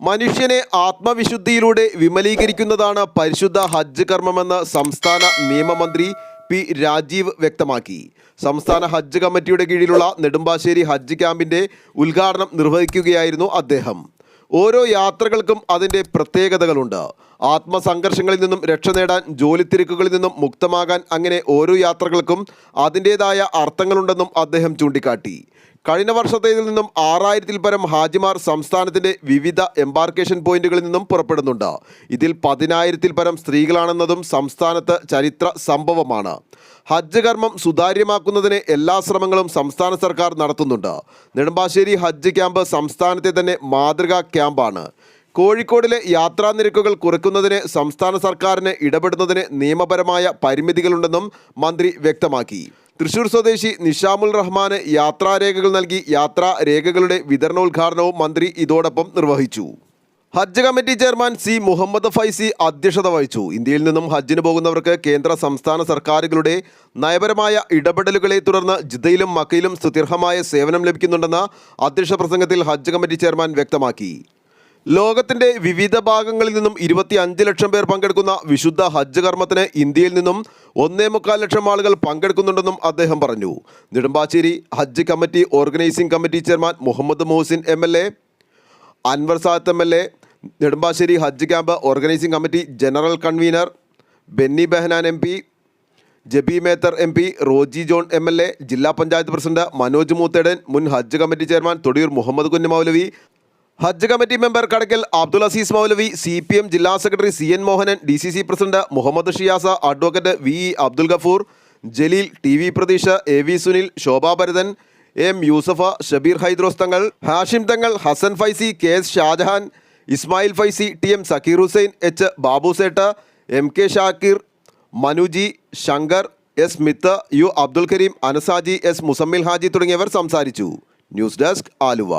മനുഷ്യനെ ആത്മവിശുദ്ധിയിലൂടെ വിമലീകരിക്കുന്നതാണ് പരിശുദ്ധ ഹജ്ജ് കർമ്മമെന്ന് സംസ്ഥാന നിയമമന്ത്രി പി രാജീവ് വ്യക്തമാക്കി. സംസ്ഥാന ഹജ്ജ് കമ്മിറ്റിയുടെ കീഴിലുള്ള നെടുമ്പാശ്ശേരി ഹജ്ജ് ക്യാമ്പിന്റെ ഉദ്ഘാടനം നിർവഹിക്കുകയായിരുന്നു അദ്ദേഹം. ഓരോ യാത്രകൾക്കും അതിന്റെ പ്രത്യേകതകളുണ്ട്. ആത്മസംഘർഷങ്ങളിൽ നിന്നും രക്ഷ നേടാൻ ജോലി തിരക്കുകളിൽ നിന്നും മുക്തമാകാൻ അങ്ങനെ ഓരോ യാത്രകൾക്കും അതിന്റേതായ അർത്ഥങ്ങളുണ്ടെന്നും അദ്ദേഹം ചൂണ്ടിക്കാട്ടി. കഴിഞ്ഞ വർഷത്തേതിൽ നിന്നും ആറായിരത്തിൽ പരം ഹാജിമാർ സംസ്ഥാനത്തിന്റെ വിവിധ എംബാർക്കേഷൻ പോയിന്റുകളിൽ നിന്നും പുറപ്പെടുന്നുണ്ട്. ഇതിൽ പതിനായിരത്തിൽ പരം സ്ത്രീകളാണെന്നതും സംസ്ഥാനത്ത് ചരിത്ര സംഭവമാണ്. ഹജ്ജ് കർമ്മം സുതാര്യമാക്കുന്നതിന് എല്ലാ ശ്രമങ്ങളും സംസ്ഥാന സർക്കാർ നടത്തുന്നുണ്ട്. നെടുമ്പാശ്ശേരി ഹജ്ജ് ക്യാമ്പ് സംസ്ഥാനത്തെ തന്നെ മാതൃകാ ക്യാമ്പാണ്. കോഴിക്കോടിലെ യാത്രാ നിരക്കുകൾ കുറയ്ക്കുന്നതിന് സംസ്ഥാന സർക്കാരിന് ഇടപെടുന്നതിന് നിയമപരമായ പരിമിതികളുണ്ടെന്നും മന്ത്രി വ്യക്തമാക്കി. തൃശൂർ സ്വദേശി നിഷാമുൽ റഹ്മാന് യാത്രാരേഖകൾ നൽകി യാത്രാരേഖകളുടെ വിതരണോദ്ഘാടനവും മന്ത്രി ഇതോടൊപ്പം നിർവഹിച്ചു. ഹജ്ജ് committee chairman C Muhammad Faizi അധ്യക്ഷത വഹിച്ചു. ഇന്ത്യയിൽ നിന്നും ഹജ്ജിന് പോകുന്നവർക്ക് കേന്ദ്ര സംസ്ഥാന സർക്കാരുകളുടെ നയപരമായ ഇടപെടലുകളെ തുടർന്ന് ജിദ്ദയിലും മക്കയിലും സുദീർഘമായ സേവനം ലഭിക്കുന്നുണ്ടെന്ന് അധ്യക്ഷ പ്രസംഗത്തിൽ ഹജ്ജ് കമ്മിറ്റി ചെയർമാൻ വ്യക്തമാക്കി. ലോകത്തിന്റെ വിവിധ ഭാഗങ്ങളിൽ നിന്നും ഇരുപത്തി അഞ്ച് ലക്ഷം പേർ പങ്കെടുക്കുന്ന വിശുദ്ധ ഹജ്ജ് കർമ്മത്തിന് ഇന്ത്യയിൽ നിന്നും ഒന്നേ മുക്കാൽ ലക്ഷം ആളുകൾ പങ്കെടുക്കുന്നുണ്ടെന്നും അദ്ദേഹം പറഞ്ഞു. നെടുമ്പാശ്ശേരി ഹജ്ജ് committee organising committee chairman Muhammad Muhsin M L A Anwar Sadath M L A Nedumbassery Hajj camp organising committee general convener Benny Behanan M P Jebi Mather M P Roji John M L A ജില്ലാ panchayat president Manoj Moothedan മുൻ ഹജ്ജ് committee chairman Thodiyoor Muhammad Kunju Moulavi ഹജ്ജ് committee member Kadakkal Abdul Azeez Moulavi C P M ജില്ലാ secretary C N Mohanan D C C president Muhammad Shiyas advocate V E Abdul Gafoor Jaleel T V Pratheesh A V Sunil Shobha Bharathan M Yusuf Shabeer Hydros Thangal Hashim Thangal Hassan Faizi K S Shajahan Ismail Faizi T M Zakir Hussain H Babusait M K Shakir Manuji Shankar S Mith U Abdul Kareem Anasaji S Musammil Haji തുടങ്ങിയവർ സംസാരിച്ചു. News desk Aluva.